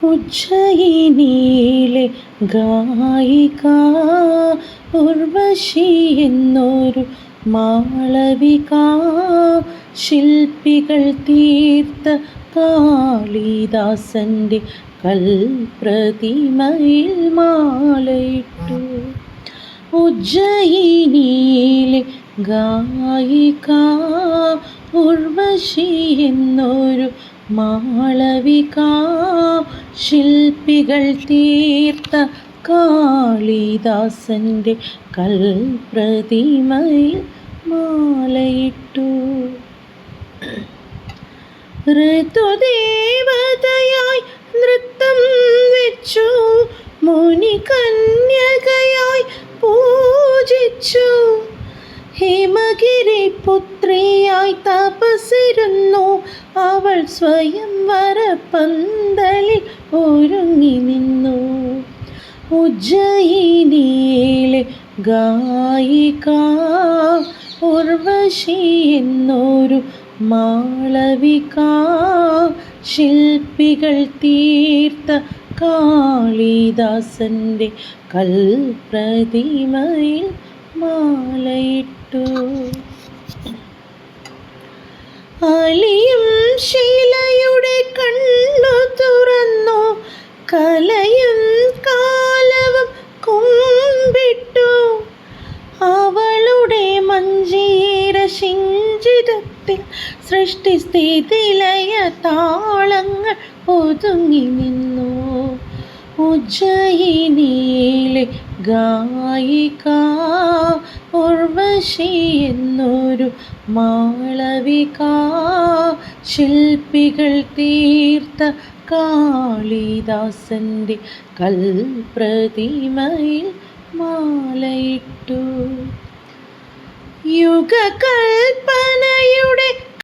ഉജ്ജയിനിയിലെ ഗായിക ഉർവശി എന്നൊരു മാളവിക ശില്പികൾ തീർത്ത കാളിദാസന്റെ കൽപ്രതിമയിൽ മാലയിട്ടു. ഉജ്ജയിനിയിലെ ഗായിക ഉർവശി എന്നൊരു ശില്പികൾ തീർത്ത കാളിദാസന്റെ കൽപ്രതിമയിൽ മാലയിട്ടു. ഋതുദേവതയായി നൃത്തം വെച്ചു. മുനികന്യകയായി പൂജിച്ചു പുത്രിയായി തപസിരുന്നു അവൾ സ്വയം വരപ്പന്തലിൽ ഒരുങ്ങി നിന്നു. ഉജ്ജയിനിയിലെ ഗായിക ഉർവശി എന്നൊരു മാളവിക ശില്പികൾ തീർത്ത കാളിദാസന്റെ കൽപ്രതിമയിൽ മാലയിട്ടു. ശിഞ്ചിതത്തിൽ സൃഷ്ടിസ്ഥിതിലയ താളങ്ങൾ ഒതുങ്ങി നിന്നു. ഉജ്ജയിനിയിലെ ഗായിക ഉർവശി എന്നൊരു മാളവിക ശില്പികൾ തീർത്ത കാളിദാസന്റെ കൽപ്രതിമയിൽ മാലയിട്ടു. യുഗകൽപ്പനയുടെ